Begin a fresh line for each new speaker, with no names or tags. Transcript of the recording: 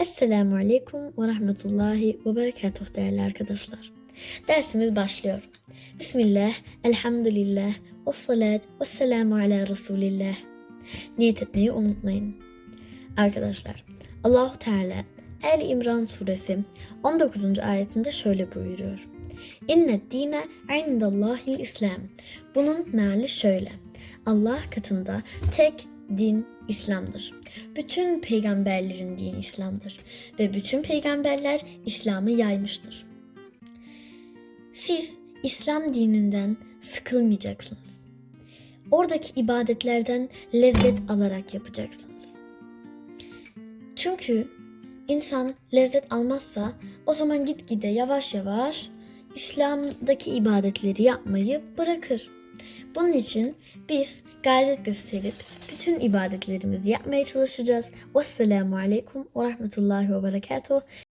Esselamu Aleyküm ve Rahmetullahi ve Berekatuhu değerli arkadaşlar. Dersimiz başlıyor. Bismillah, elhamdülillah, ve salat ve selamu ala Resulillah. Niyet etmeyi unutmayın. Arkadaşlar, Allahu Teala El İmran suresi 19. ayetinde şöyle buyuruyor. İnnet dine indallahil İslam. Bunun meali şöyle. Allah katında tek din İslam'dır. Bütün peygamberlerin dini İslam'dır ve bütün peygamberler İslam'ı yaymıştır. Siz İslam dininden sıkılmayacaksınız. Oradaki ibadetlerden lezzet alarak yapacaksınız. Çünkü insan lezzet almazsa o zaman gitgide yavaş yavaş İslam'daki ibadetleri yapmayı bırakır. Bunun için biz gayret gösterip bütün ibadetlerimizi yapmaya çalışacağız. Vesselamu Aleyküm ve Rahmetullahi ve Berekatuhu.